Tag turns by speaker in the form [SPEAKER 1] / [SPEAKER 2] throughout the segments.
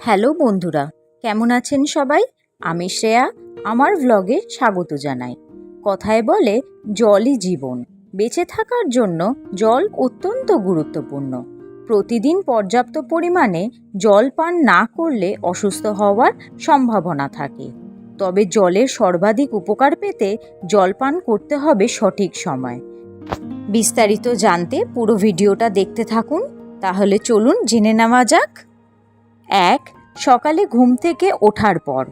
[SPEAKER 1] Hello বন্ধুরা, কেমন আছেন সবাই? আমি শ্রেয়া, আমার ভ্লগে স্বাগত জানাই। কথায় বলে, জলই জীবন। বেঁচে থাকার জন্য জল অত্যন্ত গুরুত্বপূর্ণ। প্রতিদিন পর্যাপ্ত পরিমাণে জল পান না করলে অসুস্থ হওয়ার সম্ভাবনা থাকে। তবে জলের সর্বাধিক উপকার পেতে জল পান করতে হবে সঠিক সময়। বিস্তারিত জানতে পুরো ভিডিওটা দেখতে থাকুন। তাহলে চলুন জেনে নেওয়া যাক। এক, সকালে ঘুম থেকে ওঠার পর।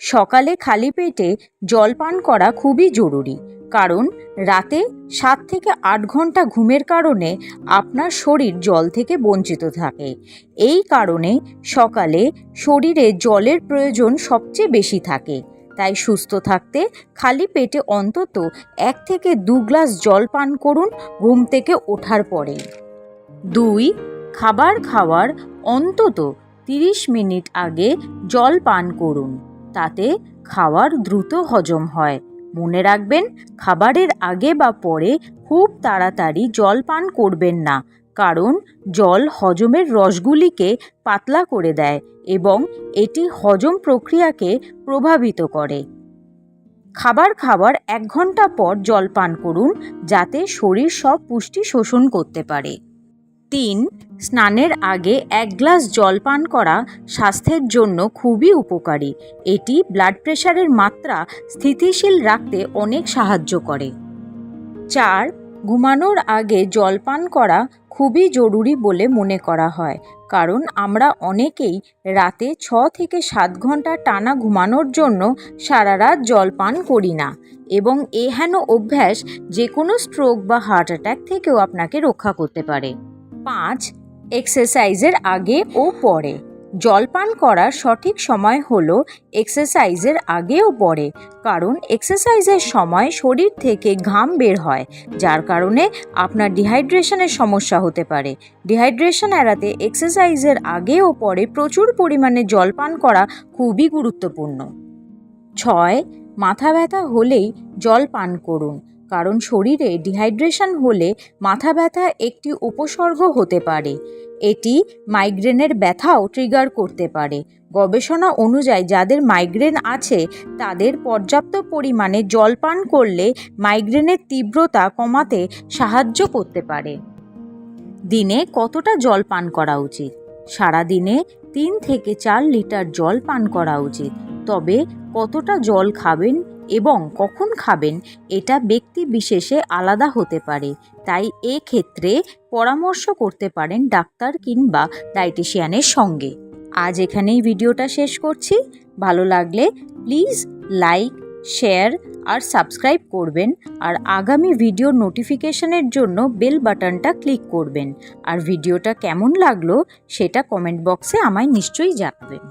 [SPEAKER 1] সকালে খালি পেটে জল পান করা খুবই জরুরি, কারণ রাতে সাত থেকে আট ঘণ্টা ঘুমের কারণে আপনার শরীর জল থেকে বঞ্চিত থাকে। এই কারণে সকালে শরীরে জলের প্রয়োজন সবচেয়ে বেশি থাকে। তাই সুস্থ থাকতে খালি পেটে অন্তত এক থেকে দু গ্লাস জল পান করুন ঘুম থেকে ওঠার পরে দুই, খাবার খাওয়ার অন্তত তিরিশ মিনিট আগে জল পান করুন, তাতে খাওয়ার দ্রুত হজম হয়। মনে রাখবেন, খাবারের আগে বা পরে খুব তাড়াতাড়ি জল পান করবেন না, কারণ জল হজমের রসগুলিকে পাতলা করে দেয় এবং এটি হজম প্রক্রিয়াকে প্রভাবিত করে। খাবার খাওয়ার এক ঘণ্টা পর জল পান করুন, যাতে শরীর সব পুষ্টি শোষণ করতে পারে। তিন স্নানের আগে এক গ্লাস জল পান করা স্বাস্থ্যের জন্য খুবই উপকারী। এটি ব্লাড প্রেশারের মাত্রা স্থিতিশীল রাখতে অনেক সাহায্য করে। চার ঘুমানোর আগে জল পান করা খুবই জরুরি বলে মনে করা হয়, কারণ আমরা অনেকেই রাতে ছ থেকে সাত ঘণ্টা টানা ঘুমানোর জন্য সারা রাত জল পান করি না এবং এ হেন অভ্যাস যে কোনো স্ট্রোক বা হার্ট অ্যাটাক থেকেও আপনাকে রক্ষা করতে পারে। পাঁচ এক্সারসাইজের আগে ও পরে। জল পান করার সঠিক সময় হল এক্সারসাইজের আগে ও পরে, কারণ এক্সারসাইজের সময় শরীর থেকে ঘাম বের হয়, যার কারণে আপনার ডিহাইড্রেশনের সমস্যা হতে পারে। ডিহাইড্রেশন এড়াতে এক্সারসাইজের আগে ও পরে প্রচুর পরিমাণে জল পান করা খুবই গুরুত্বপূর্ণ। ছয়, মাথা ব্যথা হলেই জল পান করুন। কারণ শরীরে ডিহাইড্রেশন হলে মাথা ব্যথা একটি উপসর্গ হতে পারে। এটি মাইগ্রেনের ব্যথাও ট্রিগার করতে পারে। গবেষণা অনুযায়ী যাদের মাইগ্রেন আছে, তাদের পর্যাপ্ত পরিমাণে জল পান করলে মাইগ্রেনের তীব্রতা কমাতে সাহায্য করতে পারে। দিনে কতটা জল পান করা উচিত? সারা দিনে তিন থেকে চার লিটার জল পান করা উচিত। তবে কতটা জল খাবেন এবং কখন খাবেন এটা ব্যক্তি বিশেষে আলাদা হতে পারে। তাই এক্ষেত্রে পরামর্শ করতে পারেন ডাক্তার কিংবা ডায়েটিশিয়ানের সঙ্গে। আজ এখানেই ভিডিওটা শেষ করছি। ভালো লাগলে প্লিজ লাইক, শেয়ার আর সাবস্ক্রাইব করবেন আর আগামী ভিডিও নোটিফিকেশনের জন্য বেল বাটনটা ক্লিক করবেন। আর ভিডিওটা কেমন লাগল সেটা কমেন্ট বক্সে আমায় নিশ্চয়ই জানাবেন।